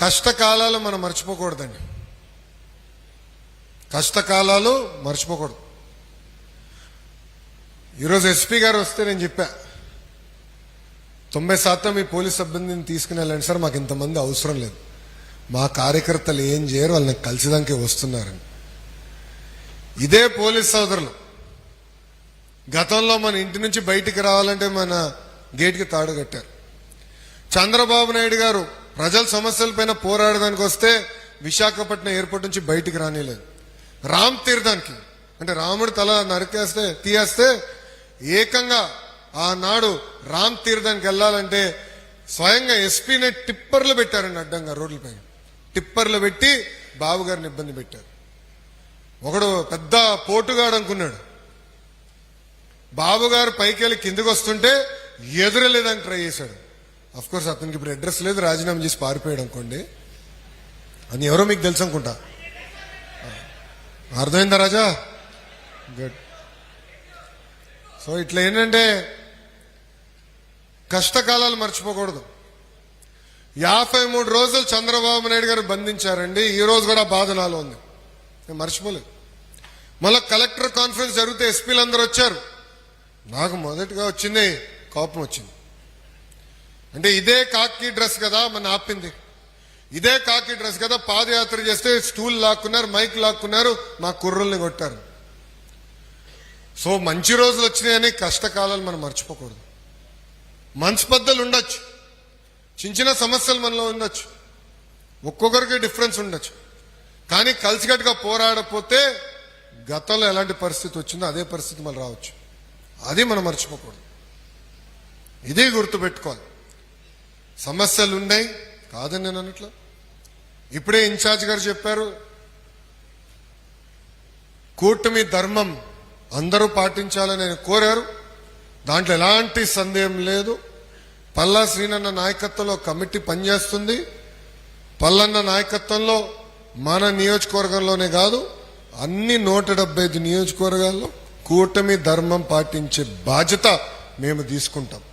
కష్టకాలాలు మనం మర్చిపోకూడదండి. కష్టకాలాలు మర్చిపోకూడదు. ఈరోజు ఎస్పీ గారు వస్తే నేను చెప్పా తొంభై శాతం ఈ పోలీస్ సిబ్బందిని తీసుకుని వెళ్ళండి సార్ మాకు ఇంతమంది అవసరం లేదు. మా కార్యకర్తలు ఏం చేయరు వాళ్ళని కలిసిదానికి వస్తున్నారని. ఇదే పోలీస్ సోదరులు. గతంలో మన ఇంటి నుంచి బయటికి రావాలంటే మన గేట్కి తాడు కట్టారు. చంద్రబాబు నాయుడు గారు ప్రజల సమస్యలపైన పోరాడడానికి వస్తే విశాఖపట్నం ఎయిర్పోర్ట్ నుంచి బయటికి రానిలేదు. రామ్ తీర్థానికి అంటే రాముడు తల నరికేస్తే తీయేస్తే ఏకంగా ఆనాడు రామ్ తీర్థానికి వెళ్ళాలంటే స్వయంగా ఎస్పీనే టిప్పర్లు పెట్టారండి అడ్డంగా రోడ్లపై టిప్పర్లు పెట్టి బాబు గారిని ఇబ్బంది పెట్టారు. ఒకడు పెద్ద పోటుగాడు అనుకున్నాడు. బాబుగారు పైకి వెళ్ళి కిందికి వస్తుంటే ఎదురలేదని ట్రై చేశాడు. అఫ్ కోర్స్ అతనికి ఇప్పుడు అడ్రస్ లేదు. రాజీనామా చేసి పారిపోయాడు అనుకోండి. అని ఎవరో మీకు తెలుసు అనుకుంటా. అర్థమైందా రాజా? గుడ్ సో ఇట్లా ఏంటంటే కష్టకాలాలు మర్చిపోకూడదు. యాభై మూడు రోజులు చంద్రబాబు నాయుడు గారు బంధించారండి. ఈ రోజు కూడా బాధ నాలో ఉంది. నేను మర్చిపోలేదు. మళ్ళీ కలెక్టర్ కాన్ఫరెన్స్ జరిగితే ఎస్పీలు అందరూ వచ్చారు. నాకు మొదటిగా వచ్చింది కోపం వచ్చింది. అంటే ఇదే కాకి డ్రెస్ కదా మన ఆపింది. ఇదే కాకి డ్రెస్ కదా పాదయాత్ర చేస్తే స్టూల్ లాక్కున్నారు మైక్ లాక్కున్నారు మా కుర్రల్ని కొట్టారు. సో మంచి రోజులు వచ్చినాయని కష్టకాలాలు మనం మర్చిపోకూడదు. మంచి పద్ధతులు ఉండొచ్చు. చిన్న చిన్న సమస్యలు మనలో ఉండొచ్చు. ఒక్కొక్కరికి డిఫరెన్స్ ఉండొచ్చు. కానీ కలిసికట్టుగా పోరాడపోతే గతంలో ఎలాంటి పరిస్థితి వచ్చిందో అదే పరిస్థితి మళ్ళీ రావచ్చు. అది మనం మర్చిపోకూడదు. ఇది గుర్తుపెట్టుకోవాలి. సమస్యలు ఉన్నాయి కాదని నేను అన్నట్లు ఇప్పుడే ఇన్ఛార్జ్ గారు చెప్పారు కూటమి ధర్మం అందరూ పాటించాలని నేను కోరారు. దాంట్లో ఎలాంటి సందేహం లేదు. పల్లా శ్రీనన్న నాయకత్వంలో కమిటీ పనిచేస్తుంది. పల్లన్న నాయకత్వంలో మన నియోజకవర్గంలోనే కాదు అన్ని నూట డెబ్బై ఐదు నియోజకవర్గాల్లో కూటమి ధర్మం పాటించే బాధ్యత మేము తీసుకుంటాం.